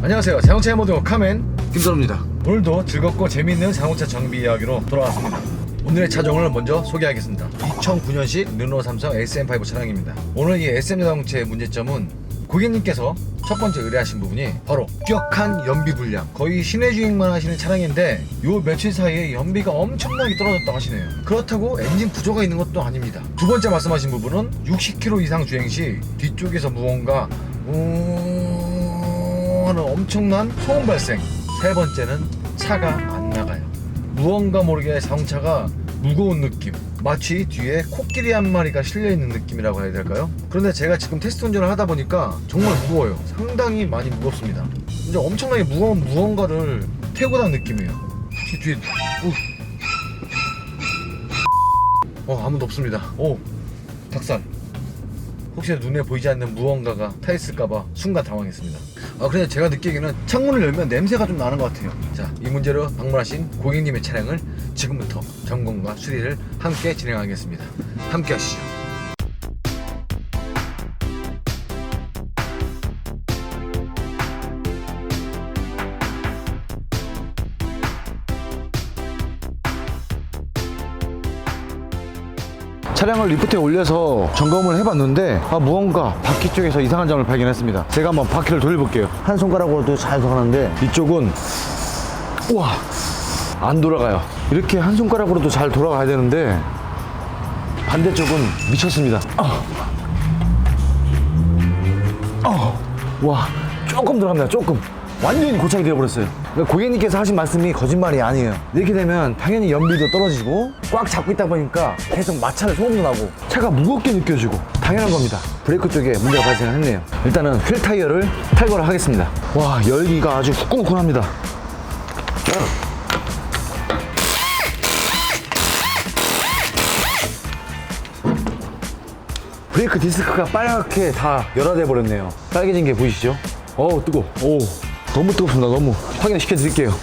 안녕하세요. 자동차의 모든 카멘 김선우입니다. 오늘도 즐겁고 재미있는 자동차 정비 이야기로 돌아왔습니다. 오늘의 차종을 먼저 소개하겠습니다. 2009년식 르노 삼성 SM5 차량입니다. 오늘 이 SM 자동차의 문제점은 고객님께서 첫 번째 의뢰하신 부분이 바로 격한 연비 불량 거의 시내 주행만 하시는 차량인데 요 며칠 사이에 연비가 엄청나게 떨어졌다고 하시네요 그렇다고 엔진 부조가 있는 것도 아닙니다 두 번째 말씀하신 부분은 60km 이상 주행 시 뒤쪽에서 무언가 우 하는 엄청난 소음 발생. 세 번째는 차가 안 나가요. 무언가 모르게 자동차가 무거운 느낌 마치 뒤에 코끼리 한 마리가 실려있는 느낌이라고 해야 될까요? 그런데 제가 지금 테스트 운전을 하다 보니까 정말 무거워요. 상당히 많이 무겁습니다. 이제 엄청나게 무거운 무언가를 태우고 난 느낌이에요. 뒤- 뒤에 우. 어 아무도 없습니다. 오 닭살. 혹시 눈에 보이지 않는 무언가가 타 있을까봐 순간 당황했습니다. 아, 근데 제가 느끼기에는 창문을 열면 냄새가 좀 나는 것 같아요. 자, 이 문제로 방문하신 고객님의 차량을 지금부터 점검과 수리를 함께 진행하겠습니다. 함께 하시죠. 차량을 리프트에 올려서 점검을 해봤는데 아 무언가 바퀴 쪽에서 이상한 점을 발견했습니다. 제가 한번 바퀴를 돌려볼게요. 한 손가락으로도 잘 돌아가는데 이쪽은 우와 안 돌아가요. 이렇게 한 손가락으로도 잘 돌아가야 되는데 반대쪽은 미쳤습니다. 아. 아. 와 조금 들어갑니다. 조금 완전히 고착이 되어버렸어요. 그러니까 고객님께서 하신 말씀이 거짓말이 아니에요. 이렇게 되면 당연히 연비도 떨어지고 꽉 잡고 있다 보니까 계속 마찰 소음도 나고 차가 무겁게 느껴지고 당연한 겁니다. 브레이크 쪽에 문제가 발생했네요. 일단은 휠 타이어를 탈거를 하겠습니다. 와 열기가 아주 후끈후끈합니다. 브레이크 디스크가 빨갛게 다 열화돼 버렸네요. 빨개진 게 보이시죠? 어우 뜨거. 오 너무 뜨겁습니다. 너무 확인을 시켜 드릴게요.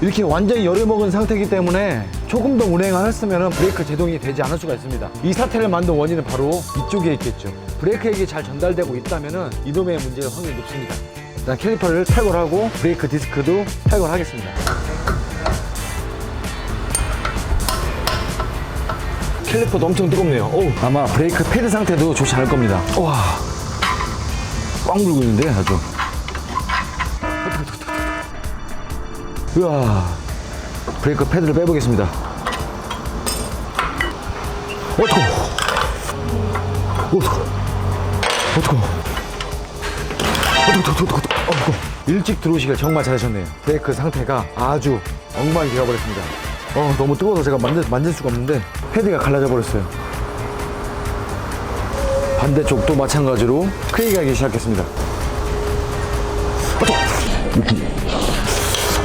이렇게 완전히 열을 먹은 상태이기 때문에 조금 더 운행을 했으면 브레이크 제동이 되지 않을 수가 있습니다. 이 사태를 만든 원인은 바로 이쪽에 있겠죠. 브레이크액이 잘 전달되고 있다면 이놈의 문제가 확률이 높습니다. 일단 캘리퍼를 탈거하고 브레이크 디스크도 탈거하겠습니다. 캘리퍼도 엄청 뜨겁네요. 오, 아마 브레이크 패드 상태도 좋지 않을 겁니다. 와, 꽉 물고 있는데 아주. 우와, 브레이크 패드를 빼보겠습니다. 어떡해. 어떡해. 어떡해. 어떡해, 어떡해, 어떡해. 어떡해. 일찍 들어오시길 정말 잘하셨네요. 브레이크 상태가 아주 엉망이 되어버렸습니다. 어, 너무 뜨거워서 제가 만질, 만질 수가 없는데 패드가 갈라져 버렸어요. 반대쪽도 마찬가지로 크게 가기 시작했습니다.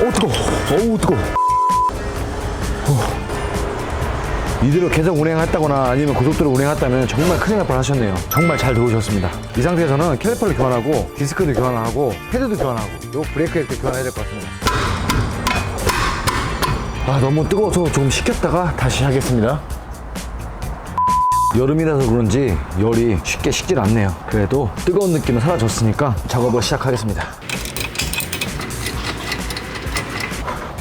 어, 뜨거. 어우, 뜨거. 이대로 계속 운행했다거나 아니면 고속도로 운행했다면 정말 큰일 날 뻔하셨네요. 정말 잘 들어오셨습니다. 이 상태에서는 캘리퍼를 교환하고 디스크도 교환하고 패드도 교환하고 요 브레이크액도 교환해야 될 것 같습니다. 아 너무 뜨거워서 조금 식혔다가 다시 하겠습니다. 여름이라서 그런지 열이 쉽게 식질 않네요. 그래도 뜨거운 느낌은 사라졌으니까 작업을 시작하겠습니다.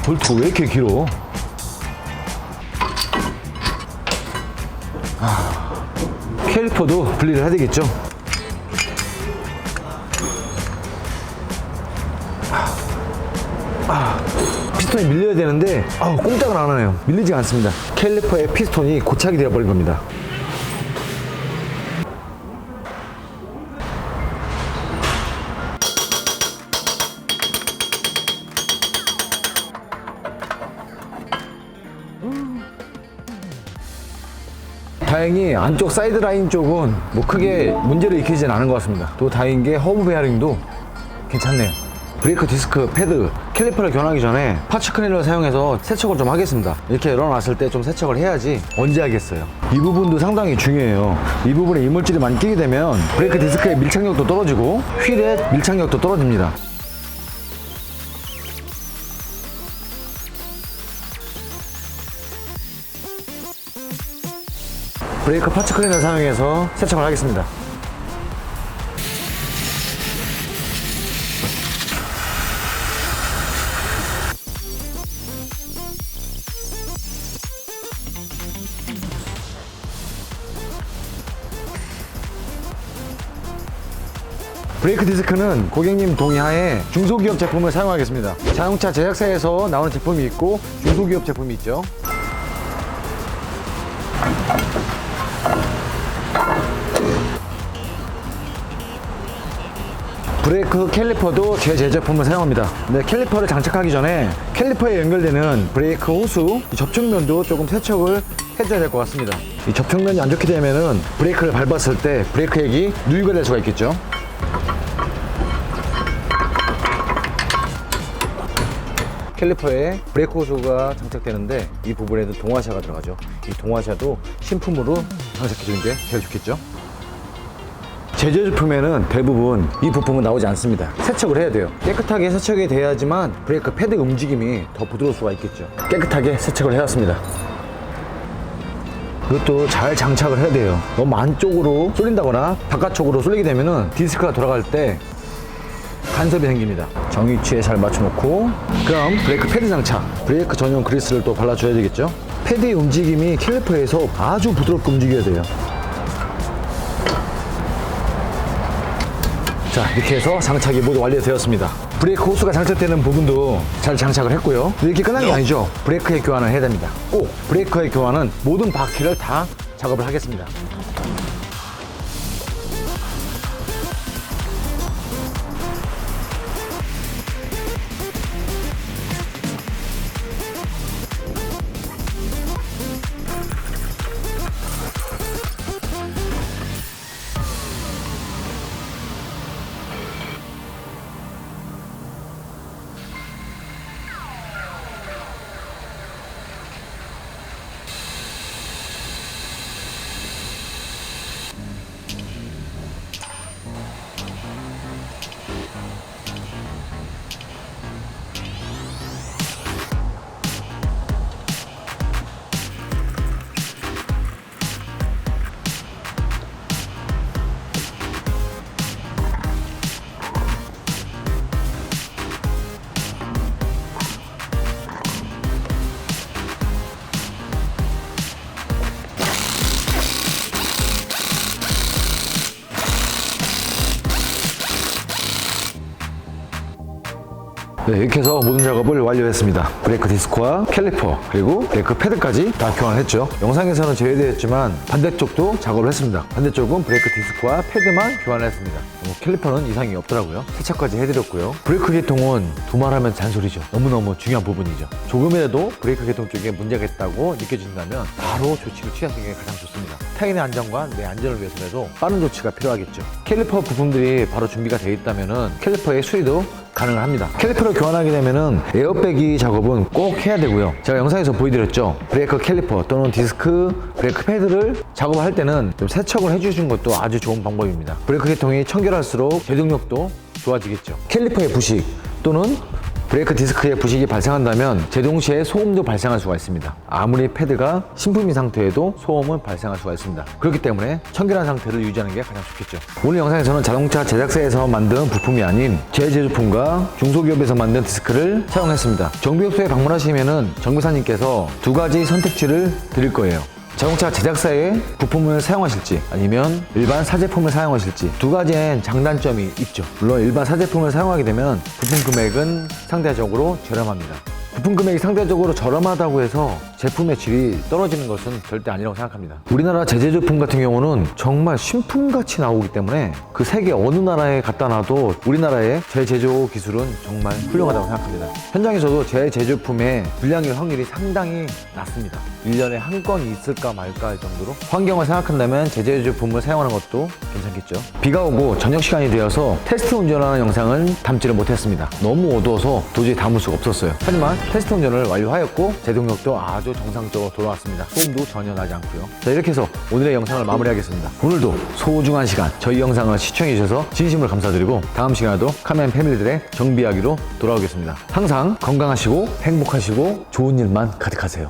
볼트가 왜 이렇게 길어? 아, 캘리퍼도 분리를 해야 되겠죠? 피스톤이 밀려야 되는데 아우 꼼짝을 안 하네요. 밀리지가 않습니다. 캘리퍼의 피스톤이 고착이 되어버린 겁니다. 다행히 안쪽 사이드 라인 쪽은 뭐 크게 문제를 일으키지는 않은 것 같습니다. 또 다행인 게 허브 베어링도 괜찮네요. 브레이크 디스크 패드 캘리퍼를 교환하기 전에 파츠 클리너를 사용해서 세척을 좀 하겠습니다. 이렇게 열어놨을 때 좀 세척을 해야지 언제 하겠어요. 이 부분도 상당히 중요해요. 이 부분에 이물질이 많이 끼게 되면 브레이크 디스크의 밀착력도 떨어지고 휠의 밀착력도 떨어집니다. 브레이크 파츠 클리너 사용해서 세척을 하겠습니다. 브레이크 디스크는 고객님 동의하에 중소기업 제품을 사용하겠습니다. 자동차 제작사에서 나오는 제품이 있고 중소기업 제품이 있죠. 브레이크 캘리퍼도 제 제제품을 사용합니다. 근데 캘리퍼를 장착하기 전에 캘리퍼에 연결되는 브레이크 호수 이 접촉면도 조금 세척을 해줘야 될 것 같습니다. 이 접촉면이 안 좋게 되면은 브레이크를 밟았을 때 브레이크 액이 누유가 될 수가 있겠죠. 캘리퍼에 브레이크 호수가 장착되는데 이 부분에도 동화샤가 들어가죠. 이 동화샤도 신품으로 장착해 주는 게 제일 좋겠죠. 제조 제품에는 대부분 이 부품은 나오지 않습니다. 세척을 해야 돼요. 깨끗하게 세척이 돼야지만 브레이크 패드 움직임이 더 부드러울 수가 있겠죠. 깨끗하게 세척을 해왔습니다. 이것도 잘 장착을 해야 돼요. 너무 안쪽으로 쏠린다거나 바깥쪽으로 쏠리게 되면은 디스크가 돌아갈 때 간섭이 생깁니다. 정위치에 잘 맞춰놓고 그럼 브레이크 패드 장착, 브레이크 전용 그리스를 또 발라줘야 되겠죠. 패드의 움직임이 캘리퍼에서 아주 부드럽게 움직여야 돼요. 자 이렇게 해서 장착이 모두 완료되었습니다. 브레이크 호스가 장착되는 부분도 잘 장착을 했고요. 이렇게 끝난 게 아니죠. 브레이크의 교환을 해야 됩니다. 꼭 브레이크의 교환은 모든 바퀴를 다 작업을 하겠습니다 네, 이렇게 해서 모든 작업을 완료했습니다. 브레이크 디스크와 캘리퍼 그리고 브레이크 패드까지 다 교환했죠. 영상에서는 제외되었지만 반대쪽도 작업을 했습니다. 반대쪽은 브레이크 디스크와 패드만 교환했습니다. 뭐 캘리퍼는 이상이 없더라고요. 세차까지 해드렸고요. 브레이크 계통은 두말하면 잔소리죠. 너무너무 중요한 부분이죠. 조금이라도 브레이크 계통 쪽에 문제가 있다고 느껴진다면 바로 조치를 취하는 게 가장 좋습니다. 타인의 안전과 내 안전을 위해서라도 빠른 조치가 필요하겠죠. 캘리퍼 부품들이 바로 준비가 되어 있다면 캘리퍼의 수리도 가능을 합니다. 캘리퍼를 교환하게 되면은 에어백이 작업은 꼭 해야 되고요. 제가 영상에서 보여드렸죠. 브레이크 캘리퍼 또는 디스크, 브레이크 패드를 작업을 할 때는 좀 세척을 해주신 것도 아주 좋은 방법입니다. 브레이크 계통이 청결할수록 제동력도 좋아지겠죠. 캘리퍼의 부식 또는 브레이크 디스크에 부식이 발생한다면 제동 시에 소음도 발생할 수가 있습니다. 아무리 패드가 신품인 상태에도 소음은 발생할 수가 있습니다. 그렇기 때문에 청결한 상태를 유지하는 게 가장 좋겠죠. 오늘 영상에서는 자동차 제작사에서 만든 부품이 아닌 제제제품과 중소기업에서 만든 디스크를 사용했습니다. 정비업소에 방문하시면은 정비사님께서 두 가지 선택지를 드릴 거예요. 자동차 제작사의 부품을 사용하실지 아니면 일반 사제품을 사용하실지 두 가지엔 장단점이 있죠. 물론 일반 사제품을 사용하게 되면 부품 금액은 상대적으로 저렴합니다. 부품 금액이 상대적으로 저렴하다고 해서 제품의 질이 떨어지는 것은 절대 아니라고 생각합니다. 우리나라 제재 제품 같은 경우는 정말 신품같이 나오기 때문에 그 세계 어느 나라에 갖다 놔도 우리나라의 재제조 기술은 정말 훌륭하다고 생각합니다. 현장에서도 제 제조품의 불량일 확률이 상당히 낮습니다. 1년에 한 건이 있을까 말까 할 정도로 환경을 생각한다면 제재 제품을 사용하는 것도 괜찮겠죠. 비가 오고 저녁 시간이 되어서 테스트 운전하는 영상을 담지를 못했습니다. 너무 어두워서 도저히 담을 수가 없었어요. 하지만 테스트 운전을 완료하였고 제동력도 아주 정상적으로 돌아왔습니다. 소음도 전혀 나지 않고요. 자 이렇게 해서 오늘의 영상을 마무리하겠습니다. 오늘도 소중한 시간 저희 영상을 시청해 주셔서 진심으로 감사드리고 다음 시간에도 카멘 패밀리들의 정비 이야기로 돌아오겠습니다. 항상 건강하시고 행복하시고 좋은 일만 가득하세요.